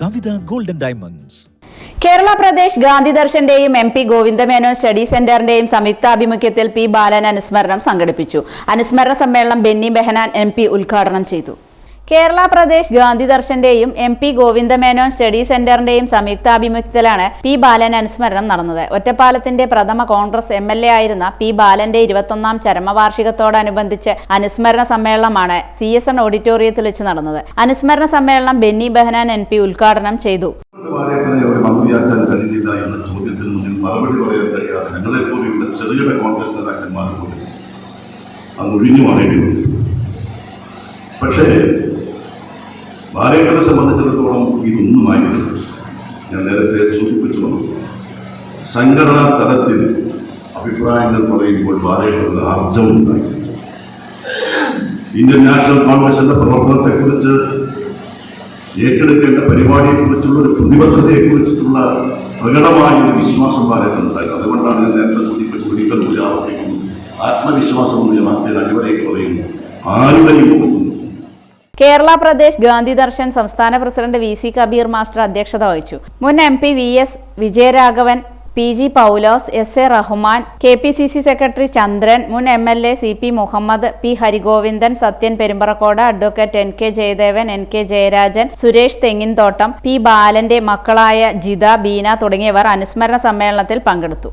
കവിത golden diamonds Kerala Pradesh Gandhi ദർശന്റെയും M P Govindamenon study സെന്ററിന്റെയും സംയുക്താഭിമുഖ്യത്തിൽ പി ബാലൻ അനുസ്മരണം സംഘടിപ്പിച്ചു. അനുസ്മരണ സമ്മേളനം ബെന്നി ബെഹനാൻ എം ഉദ്ഘാടനം ചെയ്തു. കേരള പ്രദേശ് ഗാന്ധി ദർശന്റെയും എം പി ഗോവിന്ദമേനോൻ സ്റ്റഡി സെന്ററിന്റെയും സംയുക്താഭിമുഖ്യത്തിലാണ് പി ബാലൻ അനുസ്മരണം നടന്നത്. ഒറ്റപ്പാലത്തിന്റെ പ്രഥമ കോൺഗ്രസ് എം എൽ എ ആയിരുന്ന പി ബാലന്റെ ഇരുപത്തൊന്നാം ചരമവാർഷികത്തോടനുബന്ധിച്ച് അനുസ്മരണ സമ്മേളനമാണ് സി എസ് എൻ ഓഡിറ്റോറിയത്തിൽ വെച്ച് നടന്നത്. അനുസ്മരണ സമ്മേളനം ബെന്നി ബെഹനാൻ എം പി ഉദ്ഘാടനം ചെയ്തു. പക്ഷേ വാരേക്കനെ സംബന്ധിച്ചിടത്തോളം ഇതൊന്നുമായിരുന്നു ഞാൻ നേരത്തെ സൂചിപ്പിച്ചു വന്നു. സംഘടനാ തലത്തിൽ അഭിപ്രായങ്ങൾ പറയുമ്പോൾ വാരേക്കന് ആർജവുണ്ടായി ഇന്ത്യൻ നാഷണൽ കോൺഗ്രസിന്റെ പ്രവർത്തനത്തെക്കുറിച്ച് ഏറ്റെടുക്കേണ്ട പരിപാടിയെക്കുറിച്ചുള്ള ഒരു പ്രതിബദ്ധതയെക്കുറിച്ചിട്ടുള്ള പ്രകടമായ ഒരു വിശ്വാസം പാലക്കുണ്ടായിരുന്നു അതുകൊണ്ടാണ് ഞാൻ നേരത്തെ സൂചിപ്പിച്ച് ഒരിക്കൽ കൂടി ആവർത്തിക്കുന്നു. ആത്മവിശ്വാസം എന്ന് ഞാൻ അടിവരയിൽ പറയുന്നു. ആരുടെയും മുഖത്തുനിന്നും കേരള പ്രദേശ് ഗാന്ധി ദർശൻ സംസ്ഥാന president V C Kabeer master അധ്യക്ഷത വഹിച്ചു. മുൻ M P V S Vijayaraghavan P G Paulose S A Rahman K P C C secretary Chandran മുൻ M L A C P Muhammad P Harigovindan Sathyan Perumbarakode advocate N K Jayadevan N K Jayarajan Suresh Thenginthottam P ബാലന്റെ മക്കളായ ജിത ബീന തുടങ്ങിയവർ അനുസ്മരണ സമ്മേളനത്തിൽ പങ്കെടുത്തു.